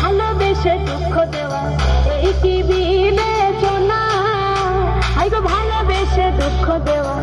ভালোবেসে দুঃখ দেওয়া এই কি বিবেচনা ভালোবেসে দুঃখ দেওয়া।